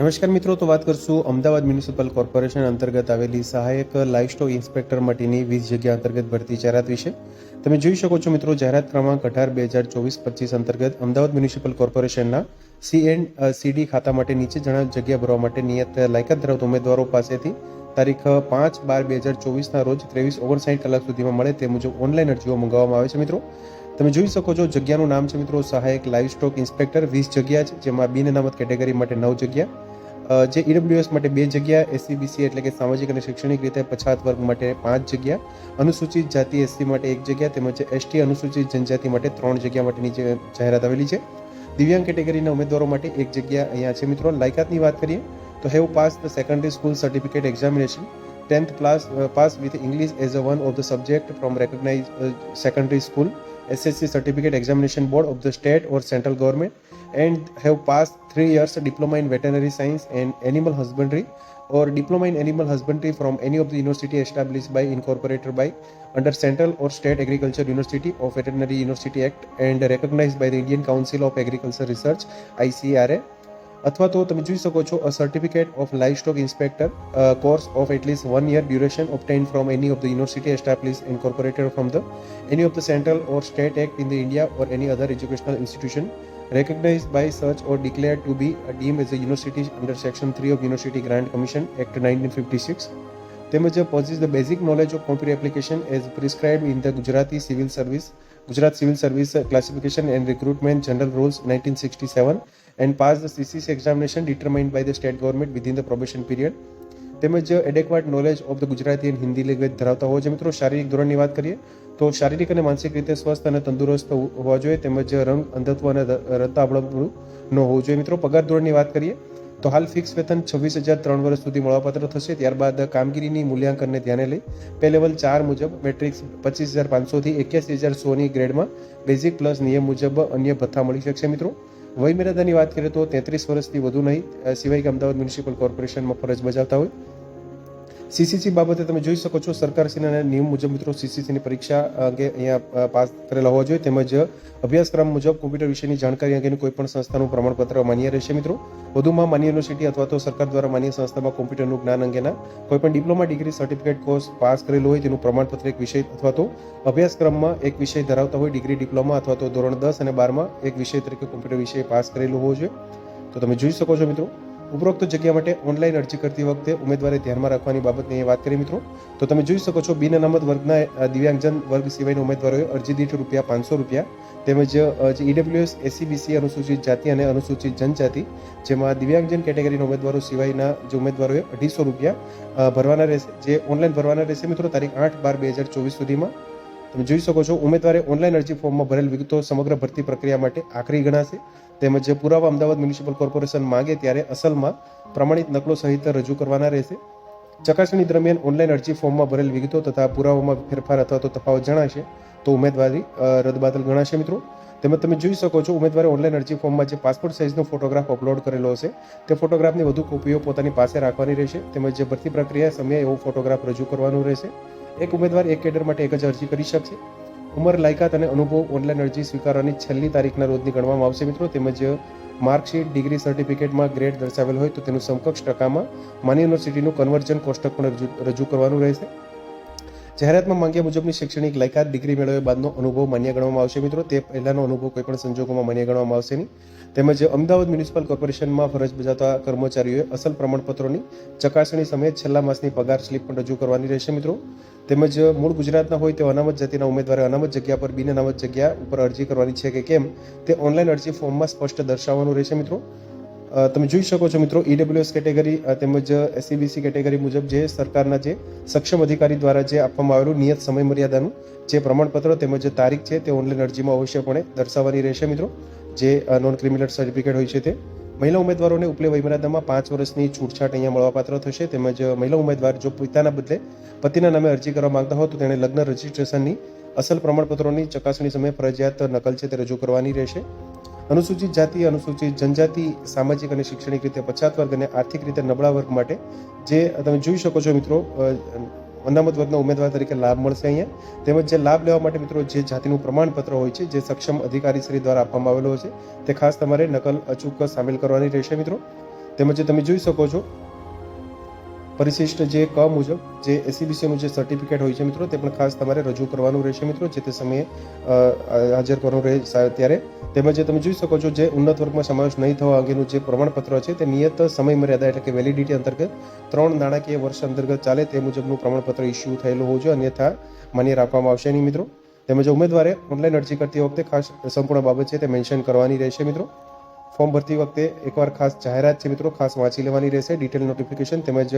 નમસ્કાર મિત્રો, તો વાત કરશું અમદાવાદ મ્યુનિસિપલ કોર્પોરેશન અંતર્ગત આવેલી સહાયક લાઇફ સ્ટોક ઇન્સ્પેક્ટર માટેની વીસ જગ્યા અંતર્ગત ભરતી જાહેરાત વિશે. તમે જોઈ શકો છો મિત્રો, જાહેરાત ક્રમાંક અઢાર, બે હજાર ચોવીસ, પચીસ અંતર્ગત અમદાવાદ મ્યુનિસિપલ કોર્પોરેશનના સી એન્ડ સીડી ખાતા માટે નીચે જણાવેલ જગ્યા ભરવા માટે નિયત લાયકાત ધરાવતા ઉમેદવારો પાસેથી તારીખ પાંચ બાર, બે હજાર ચોવીસના રોજ ત્રેવીસ ઓગણસાઠ કલાક સુધીમાં મળે તે મુજબ ઓનલાઈન અરજીઓ મંગાવવામાં આવે છે મિત્રો. તમે જોઈ શકો છો જગ્યાનું નામ છે મિત્રો, સહાયક લાઇવ સ્ટોક ઇન્સ્પેક્ટર વીસ જગ્યા છે, જેમાં બિન અનામત કેટેગરી માટે નવ જગ્યા જે ઈડબ્લ્યુએસ માટે બે જગ્યા એસસીબીસી એટલે કે સામાજિક અને શૈક્ષણિક રીતે પછાત વર્ગ માટે પાંચ જગ્યા, અનુસૂચિત જાતિ એસસી માટે એક જગ્યા, તેમજ એસટી અનુસૂચિત જનજાતિ માટે ત્રણ જગ્યા માટેની જે જાહેરાત આવેલી છે. દિવ્યાંગ કેટેગરીના ઉમેદવારો માટે એક જગ્યા અહીંયા છે મિત્રો. લાયકાતની વાત કરીએ, તો have pass the secondary school certificate examination. Tenth class pass with English as a one of the subject from recognize secondary school. SSC certificate examination board of the state or central government and have passed three years diploma in veterinary science and animal husbandry or diploma in animal husbandry from any of the university established by incorporated by under central or state agriculture university or veterinary university act and recognized by the indian council of agriculture research icra અથવા તો તમે જોઈ શકો છો a certificate of life stock inspector course of at least one year duration obtained from any of the university established incorporated from the any of the central or state act in the India or any other educational institution recognized by such or declared to be deemed as a university under section 3 of University Grant Commission Act 1956 તેમજ possess the basic knowledge of computer application as prescribed in the Gujarati Civil Service Gujarat Civil Service Classification and Recruitment General Rules 1967 and pass the CCC examination determined by the state government within the probation period. તેમજ adequate knowledge of the Gujarati and Hindi language ધરાવતા હોય છે મિત્રો, શારીરિક ધોરણની વાત કરીએ, તો શારીરિક અને માનસિક રીતે સ્વસ્થ અને તંદુરસ્ત હોવા જોઈએ. તેમજ રંગ, અંધત્વ અને રતાબળું ન હોવું જોઈએ. મિત્રો, પગાર ધોરણની વાત કરીએ, તો હાલ ફિક્સ વેતન છવ્વીસ હજાર ત્રણ વર્ષ સુધી મળવાપાત્ર થશે. ત્યારબાદ કામગીરીની મૂલ્યાંકનને ધ્યાને લઈ પે લેવલ ચાર મુજબ મેટ્રિક્સ પચીસ હજાર પાંચસોથી એક્યાસી હજાર સોની ગ્રેડમાં બેઝિક પ્લસ નિયમ મુજબ અન્ય ભથ્થા મળી શકશે. મિત્રો વય મર્યાદાની વાત કરીએ તો તેત્રીસ વર્ષથી વધુ નહીં. સિવાય કે અમદાવાદ મ્યુનિસિપલ કોર્પોરેશનમાં ફરજ બજાવતા હોય. સીસીસી બાબતે તમે જોઈ શકો છો, સરકારશ્રીના નિયમ મુજબ મિત્રો સીસીસીની પરીક્ષા અંગે અહીંયા પાસ કરેલા હોવા જોઈએ. તેમજ અભ્યાસક્રમ મુજબ કોમ્પ્યુટર વિશેની જાણકારી અંગેની કોઈપણ સંસ્થાનું પ્રમાણપત્ર માન્ય રહેશે મિત્રો. વધુમાં માન્ય યુનિવર્સિટી અથવા તો સરકાર દ્વારા માન્ય સંસ્થામાં કોમ્પ્યુટરનું જ્ઞાન અંગેના કોઈપણ diploma, degree, certificate course pass કરેલો હોય તેનું પ્રમાણપત્ર એક વિષય અથવા તો અભ્યાસક્રમમાં એક વિષય ધરાવતા હોય, ડિગ્રી, ડિપ્લોમા અથવા તો ધોરણ દસ અને બારમાં એક વિષય તરીકે કોમ્પ્યુટર વિષય પાસ કરેલું હોવો જોઈએ. તો તમે જોઈ શકો છો મિત્રો ઉપરોક્ત જગ્યા માટે ઓનલાઈન અરજી કરતી વખતે ઉમેદવારે ધ્યાનમાં રાખવાની બાબતની વાત કરી મિત્રો. તો તમે જોઈ શકો છો બિન અનામત વર્ગના દિવ્યાંગજન વર્ગ સિવાયના ઉમેદવારોએ અરજી દીઠ રૂપિયા પાંચસો રૂપિયા તેમજ જે ઈડબ્લ્યુએસ એસસીબીસી અનુસૂચિત જાતિ અને અનુસૂચિત જનજાતિ, જેમાં દિવ્યાંગજન કેટેગરીના ઉમેદવારો સિવાયના જે ઉમેદવારોએ અઢીસો રૂપિયા ભરવાના રહેશે, જે ઓનલાઈન ભરવાના રહેશે મિત્રો તારીખ આઠ બાર બે હજાર ચોવીસ સુધીમાં. તમે જોઈ શકો છો, ઉમેદવારે ઓનલાઈન અરજી ફોર્મમાં ભરેલ વિગતો સમગ્ર ભરતી પ્રક્રિયા માટે આખરી ગણાશે. તેમજ પુરાવા અમદાવાદ મ્યુનિસિપલ કોર્પોરેશન માંગે ત્યારે અસલમાં પ્રમાણિત નકલો સહિત રજૂ કરવાના રહેશે. ચકાસણી દરમિયાન ઓનલાઈન અરજી ફોર્મમાં ભરેલ વિગતો તથા પુરાવામાં ફેરફાર અથવા તો તફાવત જણાશે, તો ઉમેદવારી રદબાતલ ગણાશે મિત્રો. તેમજ તમે જોઈ શકો છો, ઉમેદવારે ઓનલાઈન અરજી ફોર્મમાં જે પાસપોર્ટ સાઇઝનો ફોટોગ્રાફ અપલોડ કરેલો હશે, તે ફોટોગ્રાફની વધુ કોપીઓ પોતાની પાસે રાખવાની રહેશે. તેમજ જે ભરતી પ્રક્રિયા સમયે એવો ફોટોગ્રાફ રજૂ કરવાનું રહેશે. એક ઉમેદવાર, એક કેડર માટે એક જ અરજી કરી શકશે. ઉંમર, લાયકાત અને અનુભવ ઓનલાઈન અરજી સ્વીકારવાની છેલ્લી તારીખના રોજની ગણવામાં આવશે મિત્રો. તેમજ માર્કશીટ, ડિગ્રી સર્ટિફિકેટમાં ગ્રેડ દર્શાવેલ હોય તો તેનું સમકક્ષ ટકામાં માન્ય યુનિવર્સિટીનું કન્વર્જન કોષ્ટક પણ રજૂ રજૂ કરવાનું રહેશે. જાહેરાતમાં માંગ્યા મુજબની શૈક્ષણિક લાયકાત, ડિગ્રી મેળવ્યા બાદનો અનુભવ માન્ય ગણવામાં આવશે. મિત્રો, તે પહેલાનો અનુભવ કોઈ પણ સંજોગોમાં માન્ય ગણવામાં આવશે નહીં. તેમજ અમદાવાદ મ્યુનિસિપલ કોર્પોરેશનમાં ફરજ બજાવતા કર્મચારીઓએ અસલ પ્રમાણપત્રોની ચકાસણી સમયે છેલ્લા માસની પગાર સ્લિપ પણ રજૂ કરવાની રહેશે, મિત્રો. તેમજ મૂળ ગુજરાતના હોય તે અનામત જાતિના ઉમેદવારે અનામત જગ્યા પર બિન અનામત જગ્યા ઉપર અરજી કરવાની છે કે કેમ, તે ઓનલાઈન અરજી ફોર્મમાં સ્પષ્ટ દર્શાવવાનું રહેશે, મિત્રો. તમે જોઈ શકો છો મિત્રો ઈડબ્લ્યુએસ કેટેગરી તેમજ એસસીબીસી કેટેગરી મુજબ જે સરકારના જે સક્ષમ અધિકારી દ્વારા જે આપવામાં આવેલું નિયત સમય મર્યાદાનું જે પ્રમાણપત્ર તેમજ તારીખ છે તે ઓનલાઈન અરજીમાં અવશ્યપણે દર્શાવવાની રહેશે મિત્રો. જે નોન ક્રિમિનલ સર્ટિફિકેટ હોય છે તે. મહિલા ઉમેદવારોને ઉપલે વયમર્યાદામાં પાંચ વર્ષની છૂટછાટ અહીંયા મળવાપાત્ર થશે. તેમજ મહિલા ઉમેદવાર જો પિતાના બદલે પતિના નામે અરજી કરવા માંગતા હોય તો તેણે લગ્ન રજિસ્ટ્રેશનની અસલ પ્રમાણપત્રોની ચકાસણી સમયે ફરજિયાત નકલ છે તે રજૂ કરવાની રહેશે. અનુસૂચિત જાતિ, અનુસૂચિત જનજાતિ, સામાજિક અને શૈક્ષણિક રીતે પછાત વર્ગ અને આર્થિક રીતે નબળા વર્ગ માટે જે તમે જોઈ શકો છો મિત્રો અનામત વર્ગના ઉમેદવાર તરીકે લાભ મળશે અહીંયા. તેમજ જે લાભ લેવા માટે મિત્રો જે જાતિનું પ્રમાણપત્ર હોય છે, જે સક્ષમ અધિકારીશ્રી દ્વારા આપવામાં આવેલો હોય છે, તે ખાસ તમારે નકલ અચૂક સામેલ કરવાની રહેશે મિત્રો. તેમજ તમે જોઈ શકો છો પરિશિષ્ટ જે ક મુજબ, જે એસીબીસીનું જે સર્ટિફિકેટ હોય છે મિત્રો, તે પણ ખાસ તમારે રજૂ કરવાનું રહેશે મિત્રો, જે તે સમયે હાજર કરવાનું રહે ત્યારે. તેમજ તમે જોઈ શકો છો, જે ઉન્નત વર્ગમાં સમાવેશ નહીં થવા અંગેનું જે પ્રમાણપત્ર છે, તે નિયત સમય મર્યાદા એટલે કે વેલિડિટી અંતર્ગત ત્રણ નાણાકીય વર્ષ અંતર્ગત ચાલે તે મુજબનું પ્રમાણપત્ર ઇસ્યુ થયેલું હોવું જોઈએ અન્યથા માન્ય રાખવામાં આવશે નહીં મિત્રો. તેમજ ઉમેદવારે ઓનલાઈન અરજી કરતી વખતે ખાસ સંપૂર્ણ બાબત છે તે મેન્શન કરવાની રહેશે મિત્રો. ફોર્મ ભરતી વખતે એકવાર ખાસ જાહેરાત છે મિત્રો, ખાસ વાંચી લેવાની રહેશે. ડિટેલ નોટિફિકેશન તેમજ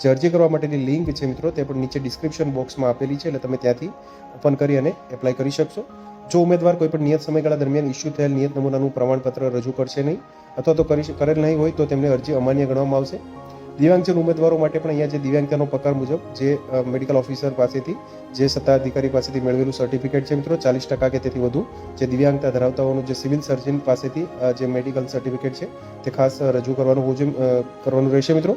જે અરજી કરવા માટેની લિંક છે મિત્રો, તે પણ નીચે ડિસ્ક્રિપ્શન બોક્સમાં આપેલી છે, એટલે તમે ત્યાંથી ઓપન કરી અને એપ્લાય કરી શકશો. જો ઉમેદવાર કોઈ પણ નિયત સમયગાળા દરમિયાન ઇસ્યુ થયેલ નિયત નમૂનાનું પ્રમાણપત્ર રજૂ કરશે નહીં અથવા તો કરી કરેલ નહીં હોય તો તેમને અરજી અમાન્ય ગણવામાં આવશે. દિવ્યાંગજન ઉમેદવારો માટે પણ અહીંયા જે દિવ્યાંગતાનો પ્રકાર મુજબ જે મેડિકલ ઓફિસર પાસેથી, જે સત્તા અધિકારી પાસેથી મેળવેલું સર્ટિફિકેટ છે મિત્રો, ચાલીસ ટકા કે તેથી વધુ, જે દિવ્યાંગતા ધરાવતાઓનું જે સિવિલ સર્જન પાસેથી જે મેડિકલ સર્ટિફિકેટ છે, તે ખાસ રજૂ કરવાનું હોવું કરવાનું રહેશે મિત્રો.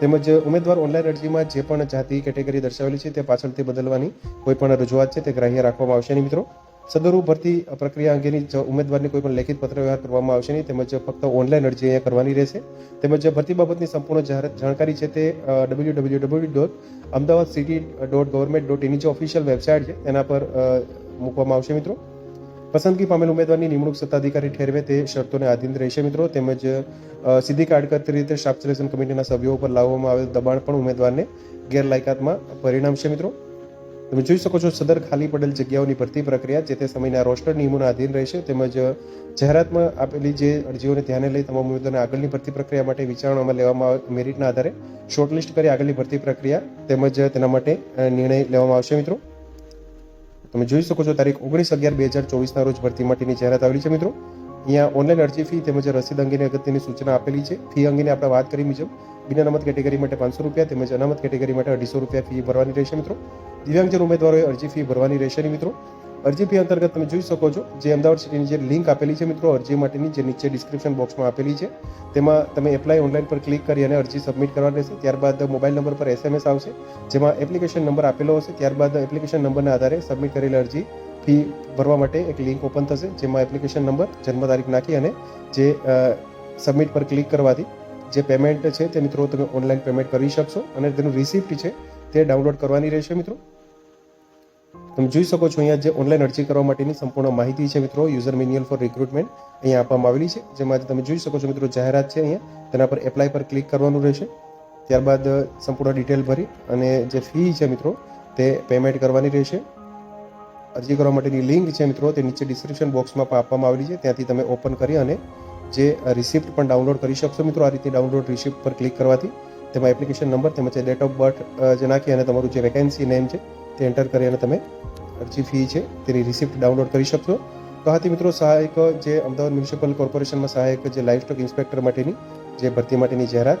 તેમજ ઉમેદવાર ઓનલાઈન અરજીમાં જે પણ જાતિ કેટેગરી દર્શાવેલી છે તે પાછળથી બદલવાની કોઈ પણ રજૂઆત છે તે ગ્રાહ્ય રાખવામાં આવશે નહીં મિત્રો. સદરૂપ ભરતી પ્રક્રિયા અંગેની ઉમેદવારની કોઈ પણ લેખિત પત્ર વ્યવહાર કરવામાં આવશે નહીં, તેમજ ફક્ત ઓનલાઈન અરજી અહીંયા કરવાની રહેશે. તેમજ ભરતી બાબતની સંપૂર્ણ જાહેરાત જાણકારી છે તે W W W dot Ahmedabad city dot government dot ઇની જે ઓફિશિયલ વેબસાઇટ છે, તેના પર મૂકવામાં આવશે મિત્રો. પસંદગી પામેલ ઉમેદવારની નિમણૂક સત્તાધિકારી ઠેરવે તે શરતોને આધીન રહેશે મિત્રો. તેમજ સીધી કાયદેસર રીતે સ્ટાફ સિલેક્શન કમિટીના સભ્યો પર લાવવામાં આવેલ દબાણ પણ ઉમેદવારને ગેરલાયકાતમાં પરિણામશે મિત્રો. તમે જોઈ શકો છો સદર ખાલી પડેલ જગ્યાઓની ભરતી પ્રક્રિયા જે તે સમયના રોસ્ટર નિયમોના આધીન રહેશે તેમજ જાહેરાતમાં આપેલી જે અરજીઓને ધ્યાને લઈ તમામ ઉમેદવારોને આગળની ભરતી પ્રક્રિયા માટે વિચારણામાં લેવામાં આવે, મેરિટના આધારે શોર્ટલિસ્ટ કરી આગળની ભરતી પ્રક્રિયા તેમજ તેના માટે નિર્ણય લેવામાં આવશે મિત્રો. તમે જોઈ શકો છો તારીખ ઓગણીસ અગિયાર બે હજાર ચોવીસના રોજ ભરતી માટેની જાહેરાત આવેલી છે મિત્રો. અહીંયા ઓનલાઈન અરજી ફી તેમજ રસીદ અંગેની અગત્યની સૂચના આપેલી છે. ફી અંગેની આપણે વાત કરી મુજબ, બિન અનામત કેટેગરી માટે પાંચસો રૂપિયા તેમજ અનામત કેટેગરી માટે અઢીસો રૂપિયા ફી ભરવાની રહેશે મિત્રો. દિવ્યાંગજન ઉમેદવારોએ અરજી ફી ભરવાની રહેશે મિત્રો. અરજી ફી અંતર્ગત તમે જોઈ શકો છો જે અમદાવાદ સિટીની જે લિંક આપેલી છે મિત્રો, અરજી માટેની જે નીચે ડિસ્ક્રિપ્શન બોક્સમાં આપેલી છે. તેમાં તમે એપ્લાય ઓનલાઈન પર ક્લિક કરી અને અરજી સબમિટ કરવાની રહેશે. ત્યારબાદ મોબાઈલ નંબર પર એસએમએસ આવશે, જેમાં એપ્લિકેશન નંબર આપેલો હશે. ત્યારબાદ એપ્લિકેશન નંબરના આધારે સબમિટ કરેલી અરજી ફી ભરવા માટે એક લિંક ઓપન થશે, જેમાં એપ્લિકેશન નંબર જન્મ તારીખ નાખી અને જે સબમિટ પર ક્લિક કરવાથી જે પેમેન્ટ છે તે મિત્રો તમે ઓનલાઈન પેમેન્ટ કરી શકશો અને તેનું રિસિપ્ટ છે તે ડાઉનલોડ કરવાની રહેશે મિત્રો. તમે જોઈ શકો છો અહીંયા જે ઓનલાઈન અરજી કરવા માટેની સંપૂર્ણ માહિતી છે મિત્રો યુઝર મેન્યુઅલ ફોર રિક્રુટમેન્ટ અહીંયા આપવામાં આવેલી છે જેમાં તમે જોઈ શકો છો મિત્રો જાહેરાત છે અહીંયા, તેના પર એપ્લાય પર ક્લિક કરવાનું રહેશે. ત્યારબાદ, સંપૂર્ણ ડિટેલ ભરી અને જે ફી છે મિત્રો તે પેમેન્ટ કરવાની રહેશે. અરજી કરવા માટેની લિંક છે મિત્રો, તે નીચે ડિસ્ક્રિપ્શન બોક્સમાં પણ આપવામાં આવેલી છે. ત્યાંથી તમે ઓપન કરી અને જે રિસિપ્ટ પણ ડાઉનલોડ કરી શકશો મિત્રો, આ રીતે ડાઉનલોડ રિસિપ્ટ પર ક્લિક કરવાથી. તેમાં એપ્લિકેશન નંબર તેમજ ડેટ ઓફ બર્થ જે નાખી અને તમારું જે વેકેન્સી નેમ છે, તે એન્ટર કરી અને તમે અરજી ફી છે, તેની રિસિપ્ટ ડાઉનલોડ કરી શકશો. તો હાથી મિત્રો, સહાયક જે અમદાવાદ મ્યુનિસિપલ કોર્પોરેશનમાં સહાયક જે લાઇફ સ્ટોક ઇન્સ્પેક્ટર માટેની જે ભરતી માટેની જાહેરાત